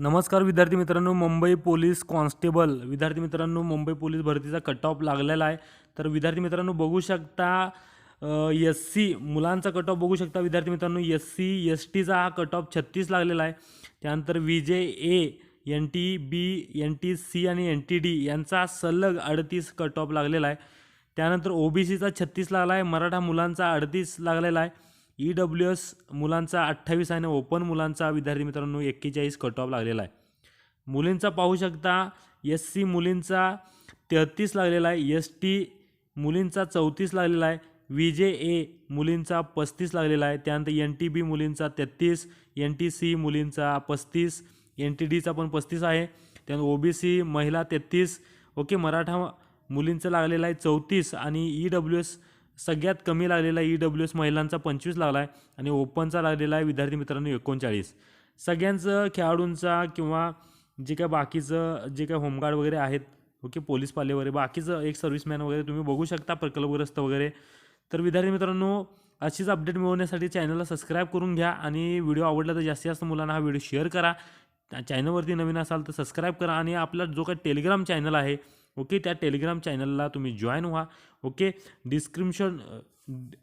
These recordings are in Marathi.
नमस्कार विद्यार्थी मित्रांनो मुंबई पोलीस कॉन्स्टेबल. विद्यार्थी मित्रांनो मुंबई पोलीस भरतीचा कट ऑफ लागलेला आहे. तर विद्यार्थी मित्रांनो बघू शकता एस सी मुलांचा कट ऑफ बघू शकता विद्यार्थी मित्रांनो. एस सी एस टीचा हा कट ऑफ छत्तीस लागलेला आहे. त्यानंतर V J A N T B N T C आणि एन टी डी यांचा सलग अडतीस कट ऑफ लागलेला आहे. त्यानंतर ओ बी सीचा छत्तीस लागला आहे. मराठा मुलांचा अडतीस लागलेला आहे. ई डब्ल्यू एस मुलांचा अठ्ठावीस आणि ओपन मुलांचा विद्यार्थी मित्रांनो एक्केचाळीस कट ऑफ लागलेला आहे. मुलींचा पाहू शकता एस सी मुलींचा तेहतीस लागलेला आहे एस टी मुलींचा चौतीस लागलेला आहे व्ही जे ए मुलींचा पस्तीस लागलेला आहे त्यानंतर एन टी बी मुलींचा तेहतीस एन टी सी मुलींचा पस्तीस एन टी डीचा पण पस्तीस आहे त्यानंतर ओ बी सी महिला तेहतीस ओके मराठा मुलींचं लागलेलं आहे चौतीस आणि ई डब्ल्यू एस सगळ्यात कमी लागलेला ई डब्ल्यू एस महिलांचा पंचवीस लागला आहे आणि ओपनचा लागलेला आहे विद्यार्थी मित्रांनो एकोणचाळीस. सगळ्यांचं खेळाडूंचा किंवा जे काय बाकीचं जे काय होमगार्ड वगैरे आहेत ओके पोलीस पाले वगैरे बाकीचं एक सर्व्हिसमॅन वगैरे तुम्ही बघू शकता प्रकल्पग्रस्त वगैरे. तर विद्यार्थी मित्रांनो अशीच अपडेट मिळवण्यासाठी चॅनलला सबस्क्राईब करून घ्या आणि व्हिडिओ आवडला तर जास्तीत जास्त मुलांना हा व्हिडिओ शेअर करा. चॅनलवरती नवीन असाल तर सबस्क्राईब करा आणि आपला जो काही टेलिग्राम चॅनल आहे ओके? त्या टेलिग्राम चॅनलला तुम्ही जॉईन व्हा. ओके? डिस्क्रिप्शन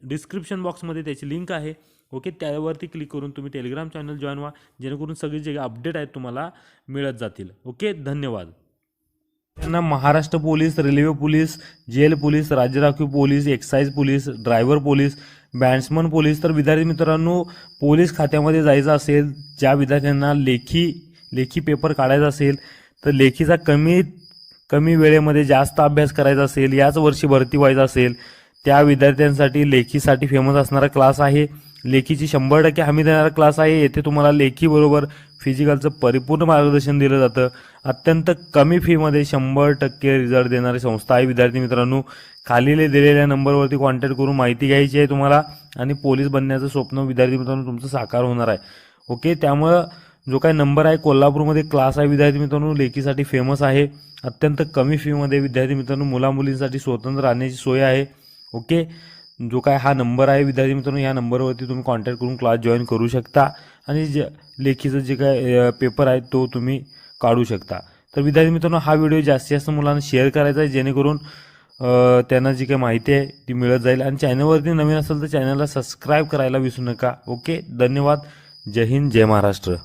डिस्क्रिप्शन बॉक्समध्ये त्याची लिंक आहे. ओके? त्यावरती क्लिक करून तुम्ही टेलिग्राम चॅनल जॉईन व्हा. जेणेकरून सगळे जे अपडेट आहेत तुम्हाला मिळत जातील. ओके? धन्यवाद. त्यांना Maharashtra police railway police jail police राज्य राखीव police excise police driver police batsman police. तर विद्यार्थी मित्रांनो पोलीस खात्यामध्ये जायचं असेल ज्या विद्यार्थ्यांना लेखी लेखी पेपर काढायचा असेल तर लेखीचा कमी कमी वेळेमध्ये जास्त अभ्यास करायचा असेल याच वर्षी भरती व्हायचं असेल त्या विद्यार्थ्यांसाठी लेखीसाठी फेमस असणारा क्लास आहे. लेखीची शंभर टक्के हमी देणारा क्लास आहे. येथे तुम्हाला लेखीबरोबर फिजिकलचं परिपूर्ण मार्गदर्शन दिलं जातं. अत्यंत कमी फीमध्ये शंभर टक्के रिझल्ट देणारी संस्था आहे. विद्यार्थी मित्रांनो खाली दिलेल्या नंबरवरती कॉन्टॅक्ट करून माहिती घ्यायची आहे तुम्हाला आणि पोलीस बनण्याचं स्वप्न विद्यार्थी मित्रांनो तुमचं साकार होणार आहे. ओके त्यामुळं जो काही नंबर आहे कोल्हापूरमध्ये क्लास आहे विद्यार्थी मित्रांनो लेखीसाठी फेमस आहे. अत्यंत कमी फीमध्ये विद्यार्थी मित्रांनो मुलामुलींसाठी स्वतंत्र राहण्याची सोय आहे. ओके जो काय हा नंबर आहे विद्यार्थी मित्रांनो या नंबरवरती तुम्ही कॉन्टॅक्ट करून क्लास जॉईन करू शकता. आणि जे लेखीचं जे काय पेपर आहे तो तुम्ही काढू शकता. तर विद्यार्थी मित्रांनो हा व्हिडिओ जास्तीत जास्त मुलांना शेअर करायचा आहे जेणेकरून त्यांना जी काही माहिती आहे ती मिळत जाईल. आणि चॅनलवरती नवीन असेल तर चॅनलला सबस्क्राईब करायला विसरू नका. ओके धन्यवाद. जय हिंद जय महाराष्ट्र.